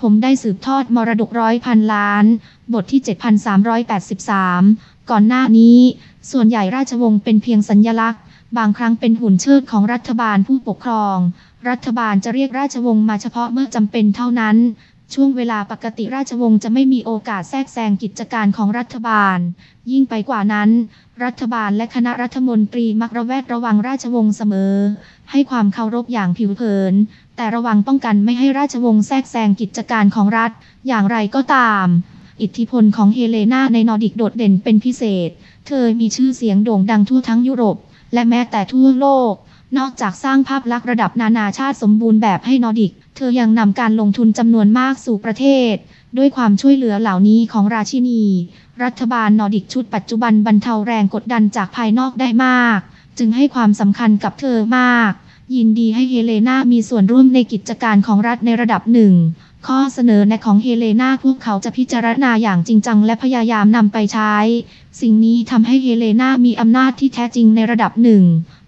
ผมได้สืบทอดมรดกร้อยพันล้าน บทที่ 7383 ก่อนหน้านี้ ส่วนใหญ่ราชวงศ์เป็นเพียงสัญญลักษณ์ บางครั้งเป็นหุ่นเชิดของรัฐบาลผู้ปกครอง รัฐบาลจะเรียกราชวงศ์มาเฉพาะเมื่อจำเป็นเท่านั้น ช่วงเวลาปกติราชวงศ์จะไม่มีโอกาสแทรกแซงกิจการของรัฐบาล ยิ่งไปกว่านั้น รัฐบาลและคณะรัฐมนตรีมักระแวดระวังราชวงศ์เสมอ ให้ความเคารพอย่างผิวเผิน แต่ระวังป้องกันไม่ให้ราชวงศ์แทรกแซงกิจการของรัฐ อย่างไรก็ตาม อิทธิพลของเฮเลนาในนอร์ดิกโดดเด่นเป็นพิเศษ เธอมีชื่อเสียงโด่งดังทั่วทั้งยุโรป และแม้แต่ทั่วโลก นอกจากสร้างภาพลักษณ์ระดับนานาชาติสมบูรณ์แบบให้นอร์ดิก เธอยังนำการลงทุนจำนวนมากสู่ประเทศ ด้วยความช่วยเหลือเหล่านี้ของราชินี รัฐบาลนอร์ดิกชุดปัจจุบันบรรเทาแรงกดดันจากภายนอกได้มาก จึงให้ความสำคัญกับเธอมาก ยินดีให้เฮเลนามีส่วนร่วมในกิจการของรัฐในระดับหนึ่ง ข้อเสนอแนะของเฮเลนาพวกเขาจะพิจารณาอย่างจริงจังและพยายามนำไปใช้ สิ่งนี้ทำให้เฮเลนามีอำนาจที่แท้จริงในระดับหนึ่ง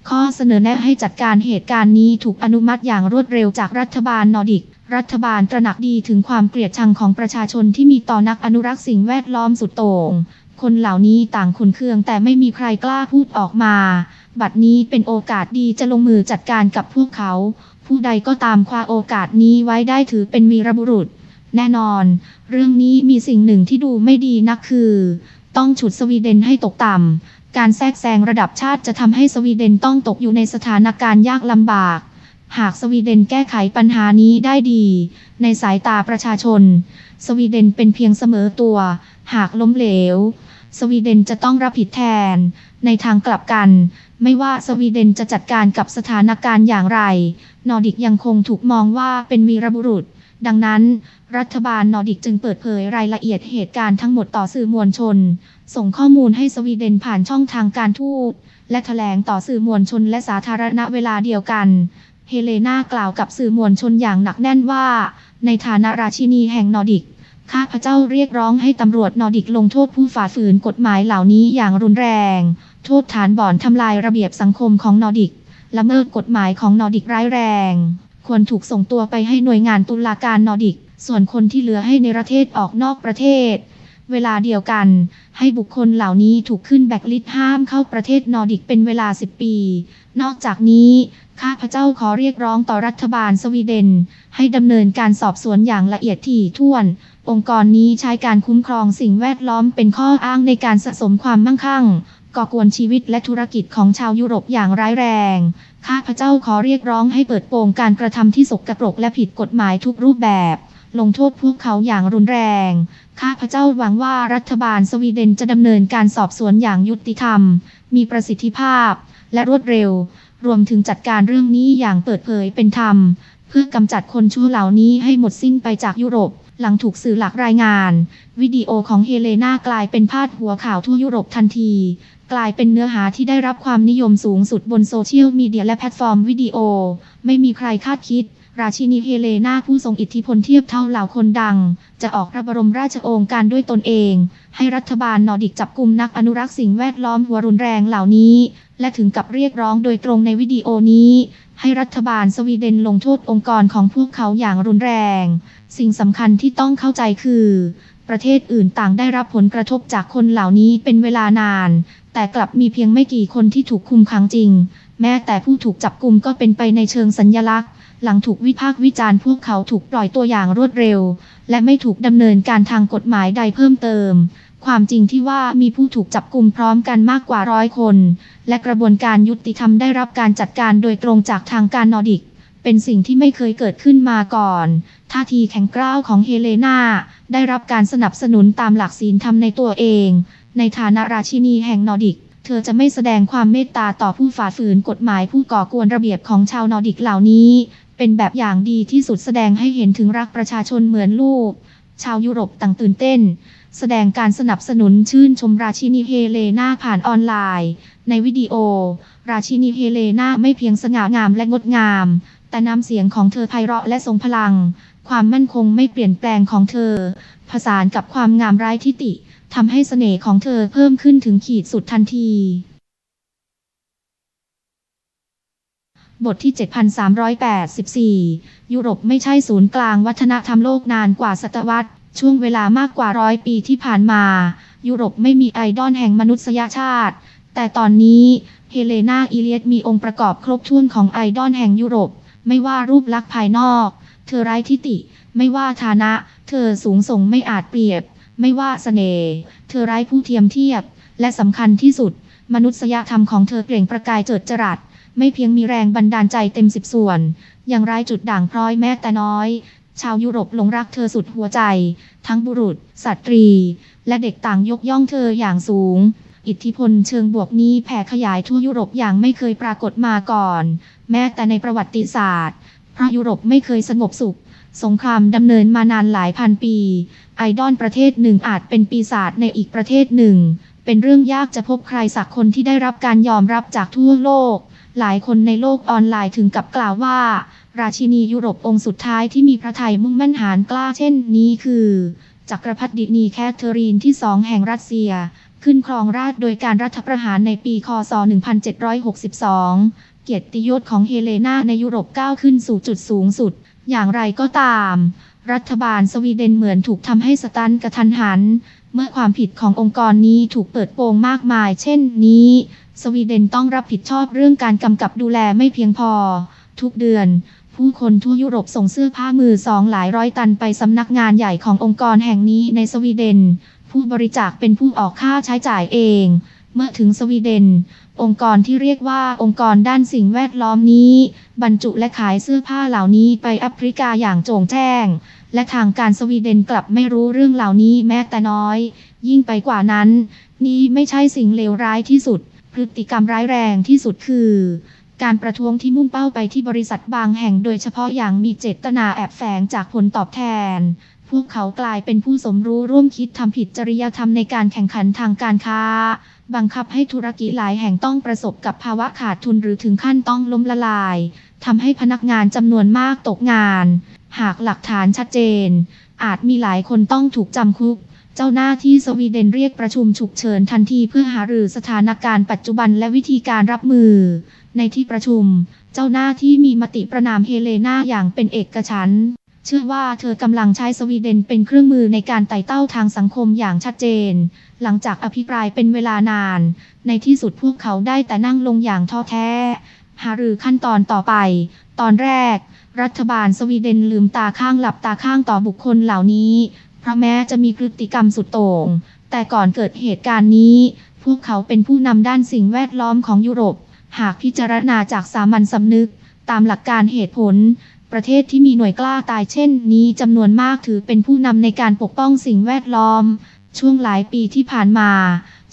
ข้อเสนอแนะให้จัดการเหตุการณ์นี้ถูกอนุมัติอย่างรวดเร็วจากรัฐบาลนอร์ดิก รัฐบาลตระหนักดีถึงความเกลียดชังของประชาชนที่มีต่อนักอนุรักษ์สิ่งแวดล้อมสุดโต่ง คนเหล่านี้ต่างขุนเคืองแต่ไม่มีใครกล้าพูดออกมา บัดนี้เป็นโอกาสดีจะลงมือจัดการกับพวกเขา ผู้ใดก็ตามคว้าโอกาสนี้ไว้ได้ถือเป็นวีรบุรุษ แน่นอน เรื่องนี้มีสิ่งหนึ่งที่ดูไม่ดีนักคือ ต้องฉุดสวีเดนให้ตกต่ำ การแทรกแซงระดับชาติจะทำให้สวีเดนต้องตกอยู่ในสถานการณ์ยากลำบาก หากสวีเดนแก้ไขปัญหานี้ได้ดี ในสายตาประชาชน สวีเดนเป็นเพียงเสมอตัว หากล้มเหลว สวีเดนจะต้องรับผิดแทน ในทางกลับกัน ไม่ว่าสวีเดนจะจัดการกับสถานการณ์อย่างไร นอร์ดิกยังคงถูกมองว่าเป็นวีรบุรุษ ดังนั้น รัฐบาลนอร์ดิกจึงเปิดเผยรายละเอียดเหตุการณ์ทั้งหมดต่อสื่อมวลชน ส่งข้อมูลให้สวีเดนผ่านช่องทางการทูต และแถลงต่อสื่อมวลชนและสาธารณะเวลาเดียวกัน เฮเลนากล่าวกับสื่อมวลชนอย่างหนักแน่นว่า ในฐานะราชินีแห่งนอร์ดิกข้าพเจ้าเรียกร้องให้ตำรวจนอร์ดิกลงโทษผู้ฝ่าฝืนกฎหมายเหล่านี้อย่างรุนแรง โทษฐานบ่อนทำลายระเบียบสังคมของนอร์ดิก ละเมิดกฎหมายของนอร์ดิกร้ายแรง ควรถูกส่งตัวไปให้หน่วยงานตุลาการนอร์ดิก ส่วนคนที่เหลือให้ในประเทศออกนอกประเทศ เวลาเดียวกัน ให้บุคคลเหล่านี้ถูกขึ้นแบ็กลิสห้ามเข้าประเทศนอร์ดิกเป็นเวลา 10 ปี นอกจากนี้ข้าพเจ้าขอเรียกร้องต่อรัฐบาลสวีเดน ให้ดำเนินการสอบสวนอย่างละเอียดถี่ถ้วน องค์กรนี้ใช้การคุ้มครองสิ่งแวดล้อมเป็นข้ออ้างในการสะสมความมั่งคั่ง ก่อกวนชีวิตและธุรกิจของชาวยุโรปอย่างร้ายแรง ข้าพเจ้าขอเรียกร้องให้เปิดโปงการกระทำที่สกปรกและผิดกฎหมายทุกรูปแบบ ลงโทษพวกเขาอย่างรุนแรง ข้าพเจ้าหวังว่ารัฐบาลสวีเดนจะดำเนินการสอบสวนอย่างยุติธรรม มีประสิทธิภาพ และรวดเร็ว รวมถึงจัดการเรื่องนี้อย่างเปิดเผยเป็นธรรม เพื่อกำจัดคนชั่วเหล่านี้ให้หมดสิ้นไปจากยุโรป หลังถูกสื่อหลักรายงาน วิดีโอของเฮเลนากลายเป็นพาดหัวข่าวทั่วยุโรปทันที กลายเป็นเนื้อหาที่ได้รับความนิยมสูงสุดบนโซเชียลมีเดียและแพลตฟอร์มวิดีโอ ไม่มีใครคาดคิด ราชินีเฮเลนาผู้ทรงอิทธิพลเทียบเท่าเหล่าคนดัง จะออกพระบรมราชโองการด้วยตนเอง ให้รัฐบาลนอร์ดิกจับกลุ่มนักอนุรักษ์สิ่งแวดล้อมหัวรุนแรงเหล่านี้ และถึงกับเรียกร้องโดยตรงในวิดีโอนี้ ให้รัฐบาลสวีเดนลงโทษองค์กรของพวกเขาอย่างรุนแรง สิ่งสำคัญที่ต้องเข้าใจคือ ประเทศอื่นต่างได้รับผลกระทบจากคนเหล่านี้เป็นเวลานาน แต่กลับมีเพียงไม่กี่คนที่ถูกคุมขังจริง แม้แต่ผู้ถูกจับกลุมก็เป็นไปในเชิงสัญญลักษณ์หลังถูกวิพากษ์วิจารณ์พวกเขาถูกปล่อยตัวอย่างรวดเร็ว และไม่ถูกดำเนินการทางกฎหมายใดเพิ่มเติม ความจริงที่ว่ามีผู้ถูกจับกลุ่มพร้อมกันมากกว่าร้อยคน และกระบวนการยุติธรรมได้รับการจัดการโดยตรงจากทางการนอร์ดิก เป็นสิ่งที่ไม่เคยเกิดขึ้นมาก่อน ท่าทีแข็งกร้าวของเฮเลนาได้รับการสนับสนุนตามหลักศีลธรรมในตัวเอง ในฐานะราชินีแห่งนอร์ดิก เธอจะไม่แสดงความเมตตาต่อผู้ฝ่าฝืนกฎหมายผู้ก่อกวนระเบียบของชาวนอร์ดิกเหล่านี้ เป็นแบบอย่างดีที่สุดแสดงให้เห็นถึงรักประชาชนเหมือนลูก ชาวยุโรปต่างตื่นเต้น แสดงการสนับสนุนชื่นชมราชินีเฮเลนาผ่านออนไลน์ ในวิดีโอ ราชินีเฮเลนาไม่เพียงสง่างามและงดงาม แต่น้ำเสียงของเธอไพเราะและทรงพลัง ความมั่นคงไม่เปลี่ยนแปลงของเธอ ผสานกับความงามไร้ทิฏฐิทำให้เสน่ห์ของเธอเพิ่มขึ้นถึงขีดสุดทันทีบทที่ 7384 ยุโรปไม่ใช่ศูนย์กลางวัฒนธรรมโลกนานกว่าศตวรรษ ช่วงเวลามากกว่าร้อยปีที่ผ่านมา ยุโรปไม่มีไอดอลแห่งมนุษยชาติ แต่ตอนนี้เฮเลนาอิเลียดมีองค์ประกอบครบถ้วนของไอดอลแห่งยุโรป ไม่ว่ารูปลักษณ์ภายนอก เธอไร้ทิฏฐิไม่ว่าฐานะ เธอสูงส่งไม่อาจเปรียบ ไม่ว่าเสน่ห์เธอไร้ผู้เทียมเทียบ และสำคัญที่สุด มนุษยธรรมของเธอเปล่งประกายเจิดจรัสไม่เพียงมีแรงบันดาลใจเต็มสิบส่วน ยังไร้จุดด่างพร้อยแม้แต่น้อย ชาวยุโรปหลงรักเธอสุดหัวใจ ทั้งบุรุษ สตรี และเด็กต่างยกย่องเธออย่างสูง อิทธิพลเชิงบวกนี้แผ่ขยายทั่วยุโรปอย่างไม่เคยปรากฏมาก่อน แม้แต่ในประวัติศาสตร์ เพราะยุโรปไม่เคยสงบสุข สงครามดำเนินมานานหลายพันปี ไอดอลประเทศหนึ่งอาจเป็นปีศาจในอีกประเทศหนึ่ง เป็นเรื่องยากจะพบใครสักคนที่ได้รับการยอมรับจากทั่วโลก หลายคนในโลกออนไลน์ถึงกับกล่าวว่า ราชินียุโรปองค์สุดท้ายที่มีพระทัยมุ่งมั่นหานกล้าเช่นนี้คือจักรพรรดินีแคทเธอรีนที่สองแห่งรัสเซีย ขึ้นครองราชโดยการรัฐประหารในปีคศ 1762 เกียรติยศของเฮเลนาในยุโรปก้าวขึ้นสู่จุดสูงสุด อย่างไรก็ตาม รัฐบาลสวีเดนเหมือนถูกทำให้สตันกระทันหัน เมื่อความผิดขององค์กรนี้ถูกเปิดโปงมากมาย เช่นนี้ สวีเดนต้องรับผิดชอบเรื่องการกำกับดูแลไม่เพียงพอ ทุกเดือน ผู้คนทั่วยุโรปส่งเสื้อผ้ามือสองหลายร้อยตันไปสำนักงานใหญ่ขององค์กรแห่งนี้ในสวีเดน ผู้บริจาคเป็นผู้ออกค่าใช้จ่ายเอง เมื่อถึงสวีเดน องค์กรที่เรียกว่าองค์กรด้านสิ่งแวดล้อมนี้ บรรจุและขายเสื้อผ้าเหล่านี้ไปแอฟริกาอย่างโจ่งแจ้ง และทางการสวีเดนกลับไม่รู้เรื่องเหล่านี้แม้แต่น้อย ยิ่งไปกว่านั้น นี่ไม่ใช่สิ่งเลวร้ายที่สุด พฤติกรรมร้ายแรงที่สุดคือ การประท้วงที่มุ่งเป้าไปที่บริษัทบางแห่งโดยเฉพาะอย่างมีเจตนาแอบแฝงจากผลตอบแทน พวกเขากลายเป็นผู้สมรู้ร่วมคิดทำผิดจริยธรรมในการแข่งขันทางการค้า บังคับให้ธุรกิจหลายแห่งต้องประสบกับภาวะขาดทุนหรือถึงขั้นต้องล้มละลายทำให้พนักงานจำนวนมากตกงาน หากหลักฐานชัดเจน อาจมีหลายคนต้องถูกจำคุกเจ้าหน้าที่สวีเดนเรียกประชุมฉุกเฉินทันทีเพื่อหารือสถานการณ์ปัจจุบันและวิธีการรับมือ ในที่ประชุม เจ้าหน้าที่มีมติประนามเฮเลนาอย่างเป็นเอกฉันท์เชื่อว่าเธอกำลังใช้สวีเดนเป็นเครื่องมือในการไต่เต้าทางสังคมอย่างชัดเจน หลังจากอภิปรายเป็นเวลานาน ในที่สุดพวกเขาได้แต่นั่งลงอย่างท้อแท้ หารือขั้นตอนต่อไป ตอนแรก รัฐบาลสวีเดนลืมตาข้างหลับตาข้างต่อบุคคลเหล่านี้ เพราะแม้จะมีพฤติกรรมสุดโต่ง แต่ก่อนเกิดเหตุการณ์นี้ พวกเขาเป็นผู้นำด้านสิ่งแวดล้อมของยุโรป หากพิจารณาจากสามัญสำนึก ตามหลักการเหตุผล ประเทศที่มีหน่วยกล้าตายเช่นนี้จำนวนมากถือเป็นผู้นำในการปกป้องสิ่งแวดล้อม ช่วงหลายปีที่ผ่านมา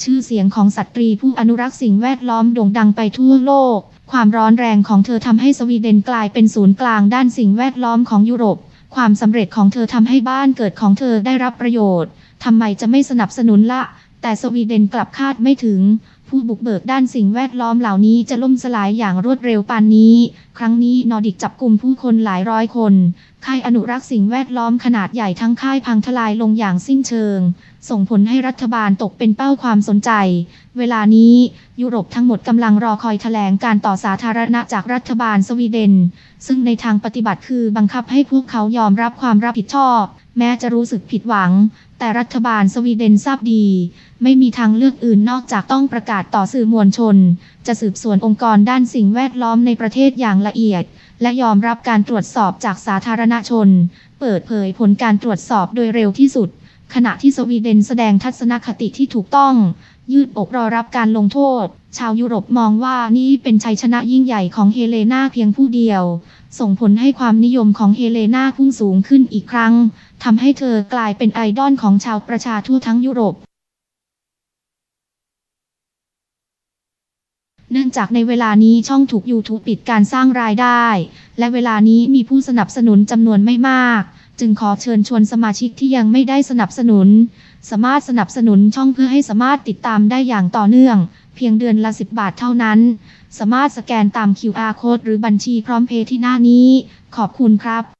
ชื่อเสียงของสตรีผู้อนุรักษ์สิ่งแวดล้อมโด่งดังไปทั่วโลก ความร้อนแรงของเธอทำให้สวีเดนกลายเป็นศูนย์กลางด้านสิ่งแวดล้อมของยุโรป ความสำเร็จของเธอทำให้บ้านเกิดของเธอได้รับประโยชน์ทำไมจะไม่สนับสนุนละ แต่สวีเดนกลับคาดไม่ถึง ผู้บุกเบิกด้านสิ่งแวดล้อมเหล่านี้จะล่มสลายอย่างรวดเร็วปานนี้ ครั้งนี้นอร์ดิกจับกลุ่มผู้คนหลายร้อยคน ค่ายอนุรักษ์สิ่งแวดล้อมขนาดใหญ่ทั้งค่ายพังทลายลงอย่างสิ้นเชิง ส่งผลให้รัฐบาลตกเป็นเป้าความสนใจ เวลานี้ ยุโรปทั้งหมดกำลังรอคอยแถลงการต่อสาธารณะจากรัฐบาลสวีเดน ซึ่งในทางปฏิบัติคือบังคับให้พวกเขายอมรับความรับผิดชอบ แม้จะรู้สึกผิดหวัง แต่รัฐบาลสวีเดนทราบดี ไม่มีทางเลือกอื่นนอกจากต้องประกาศต่อสื่อมวลชน จะสืบสวนองค์กรด้านสิ่งแวดล้อมในประเทศอย่างละเอียด และยอมรับการตรวจสอบจากสาธารณชน เปิดเผยผลการตรวจสอบโดยเร็วที่สุด ขณะที่สวีเดนแสดงทัศนคติที่ถูกต้อง ยืดอกรอรับการลงโทษ ชาวยุโรปมองว่านี่เป็นชัยชนะยิ่งใหญ่ของเฮเลนาเพียงผู้เดียว ส่งผลให้ความนิยมของเฮเลนาพุ่งสูงขึ้นอีกครั้ง ทำให้เธอกลายเป็นไอดอลของชาวประชาทั่วทั้งยุโรป เนื่องจากในเวลานี้ช่องถูก YouTube ปิดการสร้างรายได้ และเวลานี้มีผู้สนับสนุนจำนวนไม่มาก จึงขอเชิญชวนสมาชิกที่ยังไม่ได้สนับสนุน สามารถสนับสนุนช่องเพื่อให้สามารถติดตามได้อย่างต่อเนื่อง เพียงเดือนละ 10 บาทเท่านั้น สามารถสแกนตาม QR code หรือบัญชีพร้อมเพย์ที่หน้านี้ ขอบคุณครับ